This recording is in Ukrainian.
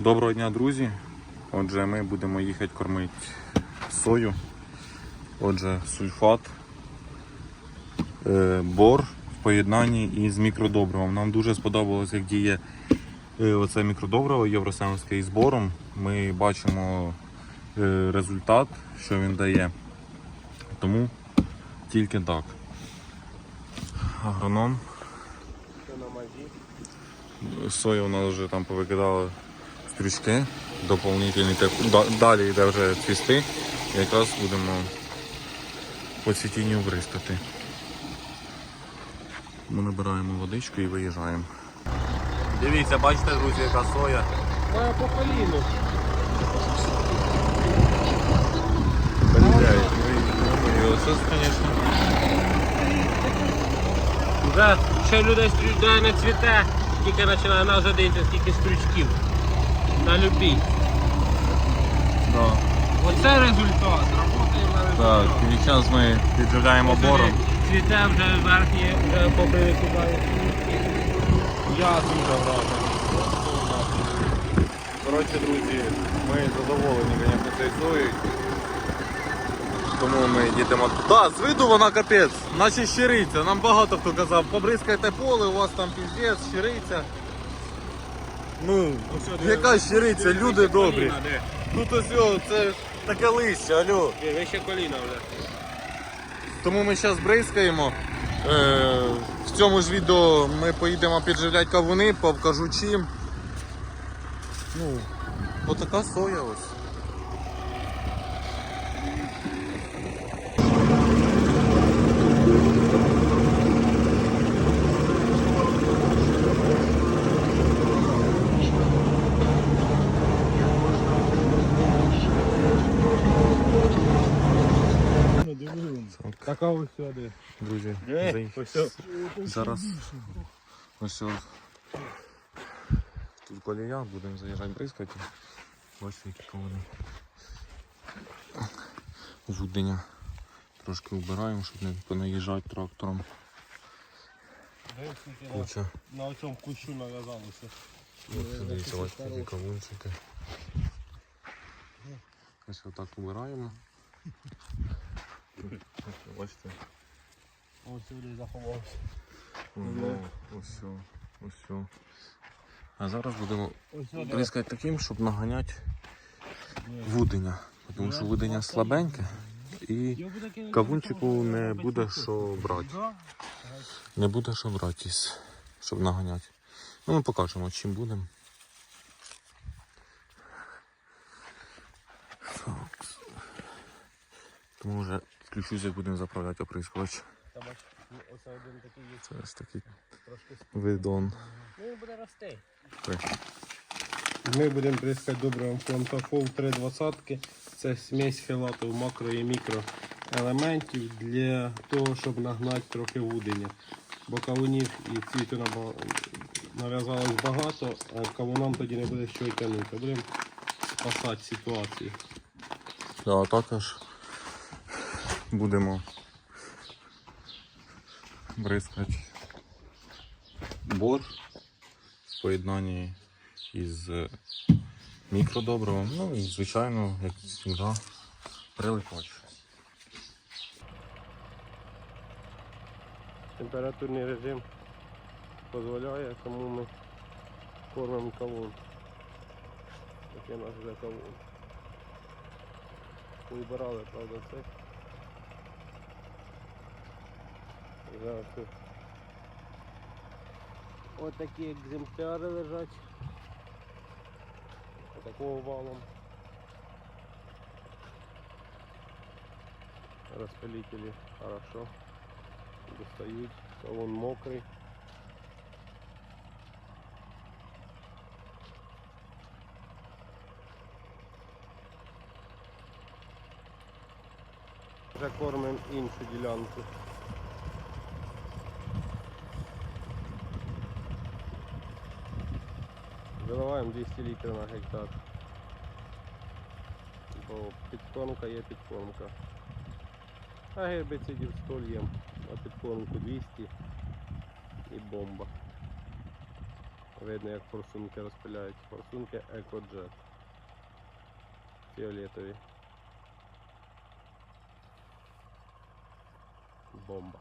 Доброго дня, друзі. Отже, ми будемо їхати кормити сою. Отже, сульфат, е, бор в поєднанні із мікродобривом. Нам дуже сподобалось, як діє е, оце мікродобриво євросемське із бором. Ми бачимо е, результат, що він дає. Тому тільки так. Агроном. Сою у нас вже там повикидали стрючки, доповнительні далі йде вже цвісти. І якраз будемо по цвітінню бризкати. Ми набираємо водичку і виїжджаємо. Дивіться, бачите, друзі, яка соя. Моя по коліну. Ну це, звісно. Вже ще людей стрічдає не цвіте, тільки починає на вже дивіться, скільки стрючків. На любій. Да. Оце результат. Работаємо на Так, результат. і зараз ми підживляємо бором. Цвіте вже верхні, вже попривикидає. Я дуже вражений. Коротше, друзі, ми задоволені, звісно, цією соєю. Тому ми їдемо. Так, з виду вона капець, наче щириця. Нам багато хто казав, побризкайте поле, у вас там піздець, щириця. Ну, яка щириця, люди добрі. Тут ось це таке листя, алло. Вище коліна бля. Тому ми зараз бризкаємо. Е, в цьому ж відео ми поїдемо підживляти кавуни, покажу чим. Ну, отака соя ось. Така ось сюди. Друзі, Ось зараз ось тут колія, будемо заїжджати бризкати. Ось які кавуни. Вудення трошки вбираємо, щоб не понаїжджати трактором. Куча. На цьому кущу нав'язалося. Дивіться, ось такі кавунчики. Ось отак вбираємо. Бачите? Ось сюди заховався. Воно, ось, ось. А зараз будемо Ось таким, щоб наганяти вудення. Тому що вудення слабеньке і кавунчику не буде що брати. Не буде що брати, щоб наганяти. Ну ми покажемо, чим будемо. Тому вже включусь, як будемо заправляти оприскувач. Та бач, ну, оце один такий є Це ось такий трошки. видон. Ну він буде рости. Ми будемо прискати добривом Фронтофол 320. Це смесь хелату макро і мікро елементів для того, щоб нагнати трохи вудення. Бо кавунів і цвіту нав'язалось багато, а кавунам тоді не буде що й тягнути. Будемо спасати ситуацію. А також будемо бризкати бор в поєднанні із мікродобривом. Ну і звичайно, як завжди, прилипач. Температурний режим дозволяє, тому ми кормимо кавун. Такий наш вже кавун. Вибирали, правда, це. Вже тут. Ось такі екземпляри лежать. Такого валом. Розпилителі хорошо. Достають, кавун мокрий. Вже кормимо іншу ділянку. Заливаємо 200 літрів на гектар. Бо підкормка є підкормка. А гербицидів 100 лєм, а підкормку 200 і бомба. Видно, як форсунки розпиляють. Форсунки EcoJet. Фіолетові. Бомба.